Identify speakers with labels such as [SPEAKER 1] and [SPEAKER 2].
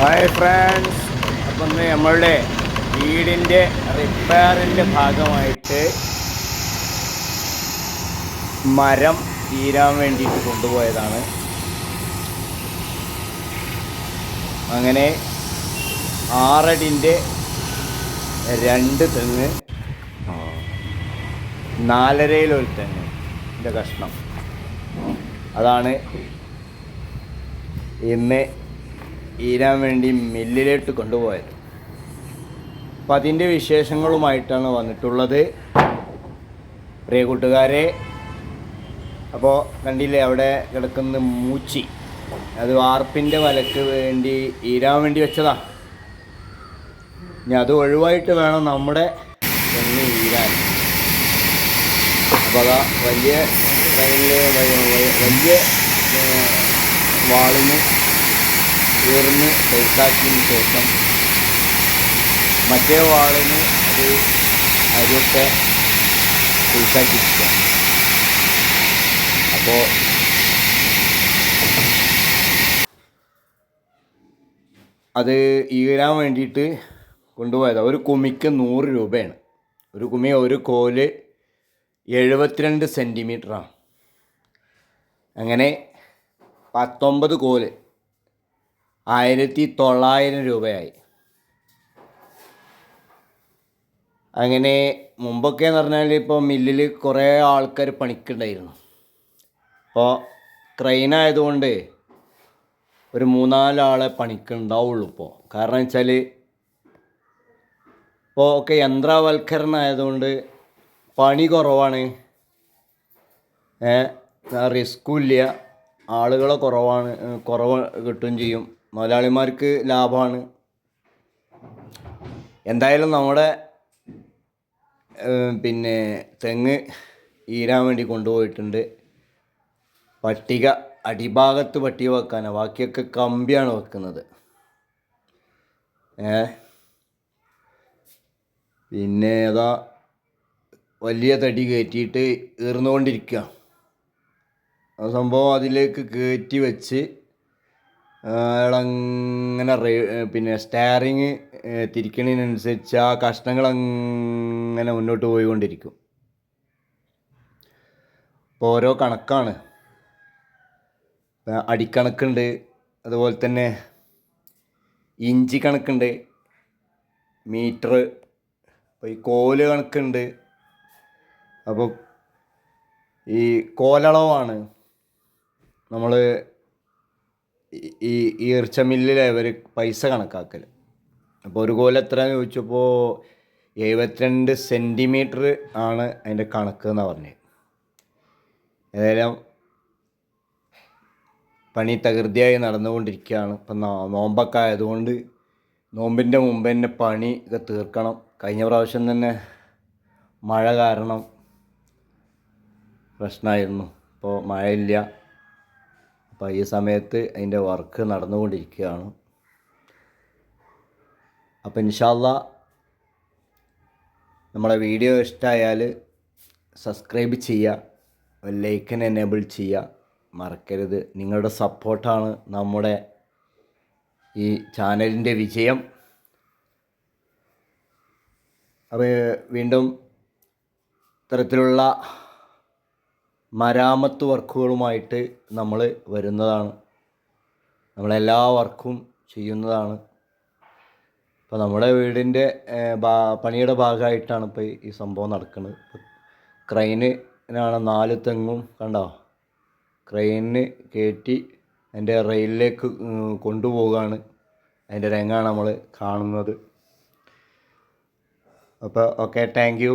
[SPEAKER 1] Hi friends അപ്പം നമ്മളുടെ വീടിന്റെ റിപ്പയറിന്റെ ഭാഗമായിട്ട് മരം തീരാൻ വേണ്ടിയിട്ട് കൊണ്ടുപോയതാണ്. അങ്ങനെ ആറടിന്റെ രണ്ട് തെങ്ങ് നാലരയിലൊരു തെങ്ങ്. ഇതിന്റെ കഷ്ണം. അതാണ് ഇന്ന് ഈരാൻ വേണ്ടി മില്ലിലേക്ക് കൊണ്ടുപോയത്. അപ്പം അതിന്റെ വിശേഷങ്ങളുമായിട്ടാണ് വന്നിട്ടുള്ളത്. പ്രിയ കൂട്ടുകാരെ അപ്പോൾ കണ്ടില്ലേ അവിടെ കിടക്കുന്ന മൂച്ചി? അത് വാർപ്പിന്റെ വലക്ക് വേണ്ടി ഈരാൻ വേണ്ടി വെച്ചതാ. ഇനി അത് ഒഴിവായിട്ട് വേണം നമ്മുടെ തെങ്ങ് ഈരാൻ. അപ്പോൾ അതാ വലിയ വലിയ ഏഹ്, വാളിന് ഉയർന്ന് ബൈക്കാക്കിയതിന് ശേഷം മറ്റേ വാളിന് അത് അരിയൊക്കെ ബൈക്കാക്കിയിരിക്കുക അപ്പോൾ അത് ഈരാൻ വേണ്ടിയിട്ട് കൊണ്ടുപോയതാണ് ഒരു കുമിക്ക് നൂറ് രൂപയാണ്. ഒരു കുമി ഒരു കോൽ എഴുപത്തിരണ്ട് സെന്റിമീറ്ററാണ് അങ്ങനെ പത്തൊമ്പത് കോൽ ആയിരത്തി തൊള്ളായിരം രൂപയായി. അങ്ങനെ മുമ്പൊക്കെ എന്ന് പറഞ്ഞാൽ ഇപ്പോൾ മില്ലിൽ കുറേ ആൾക്കാർ പണിക്കുണ്ടായിരുന്നു. അപ്പോൾ ക്രെയിൻ ആയതുകൊണ്ട് ഒരു മൂന്നാലാളെ പണിക്കുണ്ടാവുള്ളൂ ഇപ്പോൾ കാരണം വെച്ചാൽ ഇപ്പോൾ ഒക്കെ യന്ത്രവൽക്കരണം ആയതുകൊണ്ട് പണി കുറവാണ്. റിസ്ക്കും ഇല്ല. ആളുകളെ കുറവാണ് കുറവ് കിട്ടുകയും ചെയ്യും. മുതലാളിമാർക്ക് ലാഭമാണ്. എന്തായാലും നമ്മുടെ പിന്നെ തെങ്ങ് ഈരാൻ വേണ്ടി കൊണ്ടുപോയിട്ടുണ്ട്. പട്ടിക അടിഭാഗത്ത് പട്ടിക വെക്കാനാണ് ബാക്കിയൊക്കെ കമ്പിയാണ് വെക്കുന്നത്. ഏ? പിന്നെ അതാ വലിയ തടി കയറ്റിയിട്ട് ഈർന്നുകൊണ്ടിരിക്കുക ആ സംഭവം അതിലേക്ക് കയറ്റി വെച്ച് അയാളങ്ങനെ റേ- പിന്നെ സ്റ്റാറിങ് തിരിക്കണതിനനുസരിച്ച് ആ കഷ്ണങ്ങൾ അങ്ങനെ മുന്നോട്ട് പോയിക്കൊണ്ടിരിക്കും. അപ്പോൾ ഓരോ കണക്കാണ്. അടിക്കണക്കുണ്ട് അതുപോലെ തന്നെ ഇഞ്ചി കണക്കുണ്ട് മീറ്റർ അപ്പോൾ ഈ കോൽ കണക്കുണ്ട്. അപ്പോൾ ഈ കോലളവാണ് നമ്മൾ ഈ ഈർച്ച മില്ലിൽ അവർ പൈസ കണക്കാക്കൽ അപ്പോൾ ഒരു കോല എന്ന് ചോദിച്ചപ്പോൾ എഴുപത്തിരണ്ട് സെന്റിമീറ്റർ ആണ് അതിന്റെ കണക്ക് എന്ന് പറഞ്ഞത് ഏതായാലും പണി തകൃതിയായി നടന്നുകൊണ്ടിരിക്കുകയാണ്. ഇപ്പം നോമ്പൊക്കെ ആയതുകൊണ്ട് നോമ്പിന്റെ മുമ്പ് തന്നെ പണി ഒക്കെ തീർക്കണം. കഴിഞ്ഞ പ്രാവശ്യം തന്നെ മഴ കാരണം പ്രശ്നമായിരുന്നു ഇപ്പോൾ മഴയില്ല. അപ്പോൾ ഈ സമയത്ത് അതിന്റെ വർക്ക് നടന്നുകൊണ്ടിരിക്കുകയാണ്. അപ്പോൾ ഇൻഷാല്ല നമ്മളെ വീഡിയോ ഇഷ്ടമായാൽ സബ്സ്ക്രൈബ് ചെയ്യുക ലൈക്കൻ എനേബിൾ ചെയ്യുക മറക്കരുത്. നിങ്ങളുടെ സപ്പോർട്ടാണ് നമ്മുടെ ഈ ചാനലിന്റെ വിജയം. അപ്പോൾ വീണ്ടും ഇത്തരത്തിലുള്ള മരാമത്ത് വർക്കുകളുമായിട്ട് നമ്മൾ വരുന്നതാണ്. നമ്മളെല്ലാ വർക്കും ചെയ്യുന്നതാണ്. ഇപ്പോൾ നമ്മുടെ വീടിന്റെ പണിയുടെ ഭാഗമായിട്ടാണ് ഇപ്പോൾ ഈ സംഭവം നടക്കുന്നത് ക്രെയിനാണ് നാല് തെങ്ങും കണ്ടോ? ക്രെയിനിന് കയറ്റി അതിന്റെ റെയിലിലേക്ക് കൊണ്ടുപോവുകയാണ് അതിന്റെ രംഗമാണ് നമ്മൾ കാണുന്നത്. അപ്പോൾ ഓക്കെ താങ്ക്